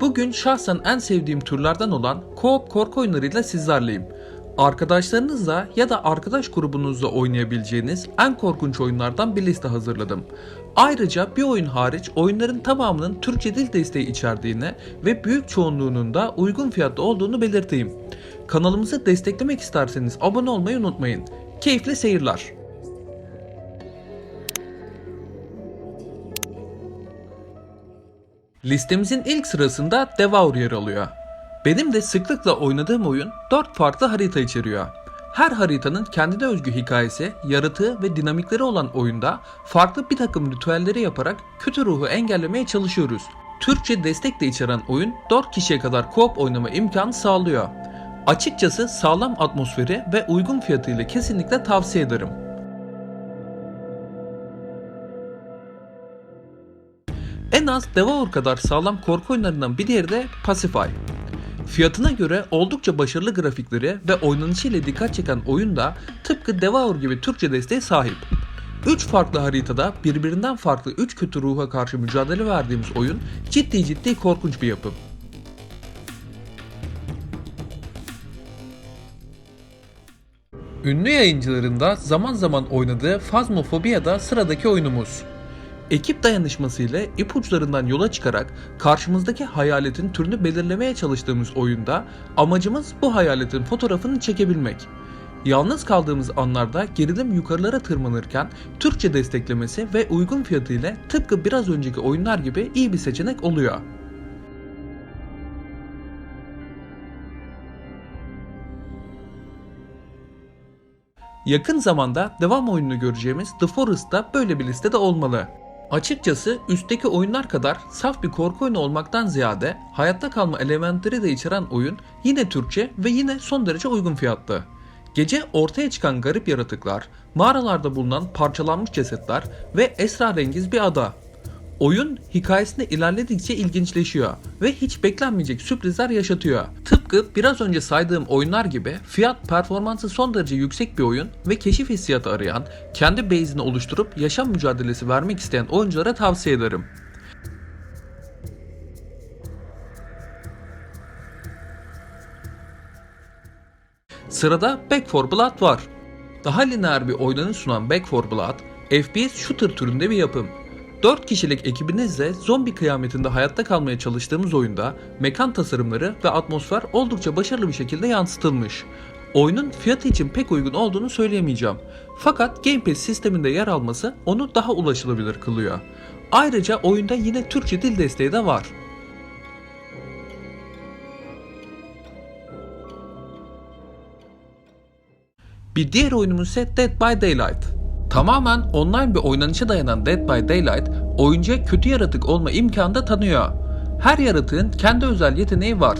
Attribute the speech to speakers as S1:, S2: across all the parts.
S1: Bugün şahsen en sevdiğim türlerden olan co-op korku oyunlarıyla sizlerleyim. Arkadaşlarınızla ya da arkadaş grubunuzla oynayabileceğiniz en korkunç oyunlardan bir liste hazırladım. Ayrıca bir oyun hariç oyunların tamamının Türkçe dil desteği içerdiğini ve büyük çoğunluğunun da uygun fiyatlı olduğunu belirteyim. Kanalımızı desteklemek isterseniz abone olmayı unutmayın. Keyifli seyirler. Listemizin ilk sırasında Devour yer alıyor. Benim de sıklıkla oynadığım oyun 4 farklı harita içeriyor. Her haritanın kendine özgü hikayesi, yaratığı ve dinamikleri olan oyunda farklı bir takım ritüelleri yaparak kötü ruhu engellemeye çalışıyoruz. Türkçe destek de içeren oyun 4 kişiye kadar co-op oynama imkanı sağlıyor. Açıkçası sağlam atmosferi ve uygun fiyatıyla kesinlikle tavsiye ederim. Az Devour kadar sağlam korku oyunlarından bir diğeri de Pacify. Fiyatına göre oldukça başarılı grafikleri ve oynanışı ile dikkat çeken oyun da tıpkı Devour gibi Türkçe desteğe sahip. 3 farklı haritada birbirinden farklı 3 kötü ruha karşı mücadele verdiğimiz oyun ciddi ciddi korkunç bir yapım. Ünlü yayıncıların da zaman zaman oynadığı Phasmophobia da sıradaki oyunumuz. Ekip dayanışması ile ipuçlarından yola çıkarak karşımızdaki hayaletin türünü belirlemeye çalıştığımız oyunda amacımız bu hayaletin fotoğrafını çekebilmek. Yalnız kaldığımız anlarda gerilim yukarılara tırmanırken Türkçe desteklemesi ve uygun fiyatı ile tıpkı biraz önceki oyunlar gibi iyi bir seçenek oluyor. Yakın zamanda devam oyununu göreceğimiz The Forest da böyle bir listede olmalı. Açıkçası üstteki oyunlar kadar saf bir korku oyunu olmaktan ziyade hayatta kalma elementleri de içeren oyun yine Türkçe ve yine son derece uygun fiyatlı. Gece ortaya çıkan garip yaratıklar, mağaralarda bulunan parçalanmış cesetler ve esrarengiz bir ada. Oyun hikayesinde ilerledikçe ilginçleşiyor ve hiç beklenmeyecek sürprizler yaşatıyor. Tıpkı biraz önce saydığım oyunlar gibi fiyat performansı son derece yüksek bir oyun ve keşif hissiyatı arayan, kendi base'ini oluşturup yaşam mücadelesi vermek isteyen oyunculara tavsiye ederim. Sırada Back 4 Blood var. Daha lineer bir oynanış sunan Back 4 Blood, FPS shooter türünde bir yapım. 4 kişilik ekibinizle zombi kıyametinde hayatta kalmaya çalıştığımız oyunda mekan tasarımları ve atmosfer oldukça başarılı bir şekilde yansıtılmış. Oyunun fiyatı için pek uygun olduğunu söyleyemeyeceğim. Fakat Game Pass sisteminde yer alması onu daha ulaşılabilir kılıyor. Ayrıca oyunda yine Türkçe dil desteği de var. Bir diğer oyunumuz ise Dead by Daylight. Tamamen online bir oynanışa dayanan Dead by Daylight, oyuncuya kötü yaratık olma imkanı da tanıyor. Her yaratığın kendi özel yeteneği var.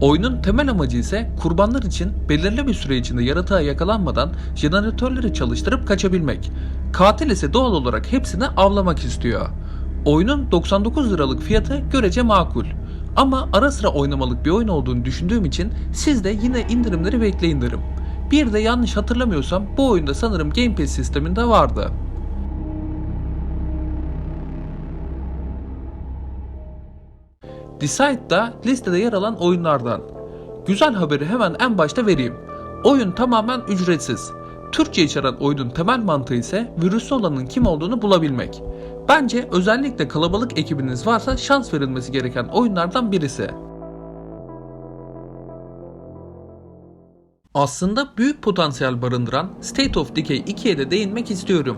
S1: Oyunun temel amacı ise kurbanlar için belirli bir süre içinde yaratığa yakalanmadan jeneratörleri çalıştırıp kaçabilmek. Katil ise doğal olarak hepsini avlamak istiyor. Oyunun 99 liralık fiyatı görece makul. Ama ara sıra oynamalık bir oyun olduğunu düşündüğüm için siz de yine indirimleri bekleyin derim. Bir de yanlış hatırlamıyorsam bu oyunda sanırım Game Pass sisteminde vardı. Decide da listede yer alan oyunlardan. Güzel haberi hemen en başta vereyim. Oyun tamamen ücretsiz. Türkçe içeren oyunun temel mantığı ise virüslü olanın kim olduğunu bulabilmek. Bence özellikle kalabalık ekibiniz varsa şans verilmesi gereken oyunlardan birisi. Aslında büyük potansiyel barındıran State of Decay 2'ye de değinmek istiyorum.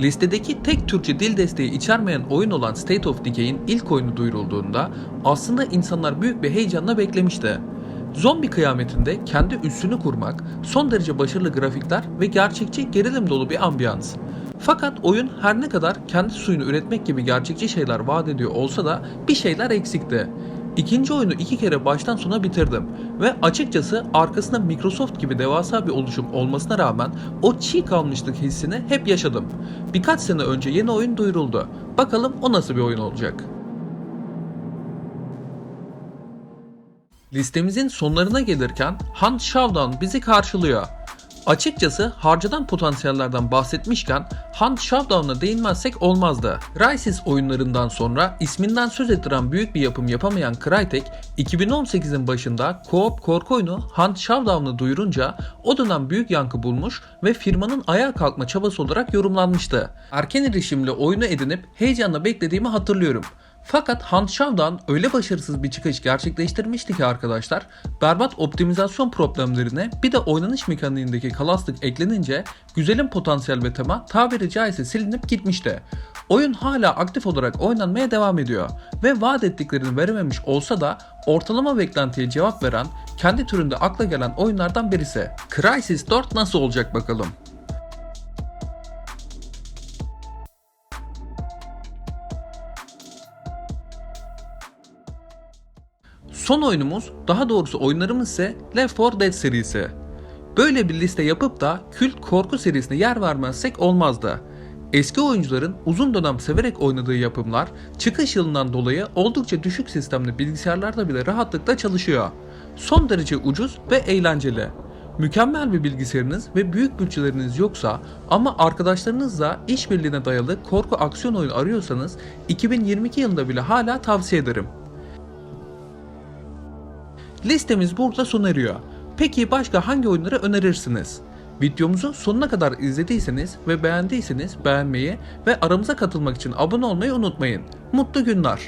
S1: Listedeki tek Türkçe dil desteği içermeyen oyun olan State of Decay'in ilk oyunu duyurulduğunda aslında insanlar büyük bir heyecanla beklemişti. Zombi kıyametinde kendi üssünü kurmak, son derece başarılı grafikler ve gerçekçi gerilim dolu bir ambiyans. Fakat oyun her ne kadar kendi suyunu üretmek gibi gerçekçi şeyler vaat ediyor olsa da bir şeyler eksikti. İkinci oyunu iki kere baştan sona bitirdim ve açıkçası arkasında Microsoft gibi devasa bir oluşum olmasına rağmen o çiğ kalmışlık hissini hep yaşadım. Birkaç sene önce yeni oyun duyuruldu. Bakalım o nasıl bir oyun olacak. Listemizin sonlarına gelirken Hunt Showdown bizi karşılıyor. Açıkçası harcadan potansiyellerden bahsetmişken Hunt Showdown'a değinmezsek olmazdı. Crysis oyunlarından sonra isminden söz ettiren büyük bir yapım yapamayan Crytek, 2018'in başında co-op korku oyunu Hunt Showdown'ı duyurunca o dönem büyük yankı bulmuş ve firmanın ayağa kalkma çabası olarak yorumlanmıştı. Erken erişimli oyunu edinip heyecanla beklediğimi hatırlıyorum. Fakat Hunt Showdown öyle başarısız bir çıkış gerçekleştirmişti ki arkadaşlar, berbat optimizasyon problemlerine bir de oynanış mekaniğindeki kalaslık eklenince güzelin potansiyel ve tema tabiri caizse silinip gitmişti. Oyun hala aktif olarak oynanmaya devam ediyor ve vaat ettiklerini verememiş olsa da ortalama beklentiye cevap veren, kendi türünde akla gelen oyunlardan birisi. Crysis 4 nasıl olacak bakalım? Son oyunumuz, daha doğrusu oyunlarımız ise Left 4 Dead serisi. Böyle bir liste yapıp da kült korku serisine yer vermezsek olmazdı. Eski oyuncuların uzun dönem severek oynadığı yapımlar çıkış yılından dolayı oldukça düşük sistemli bilgisayarlarda bile rahatlıkla çalışıyor. Son derece ucuz ve eğlenceli. Mükemmel bir bilgisayarınız ve büyük bütçeleriniz yoksa ama arkadaşlarınızla işbirliğine dayalı korku aksiyon oyunu arıyorsanız 2022 yılında bile hala tavsiye ederim. Listemiz burada sona eriyor. Peki başka hangi oyunları önerirsiniz? Videomuzu sonuna kadar izlediyseniz ve beğendiyseniz beğenmeyi ve aramıza katılmak için abone olmayı unutmayın. Mutlu günler.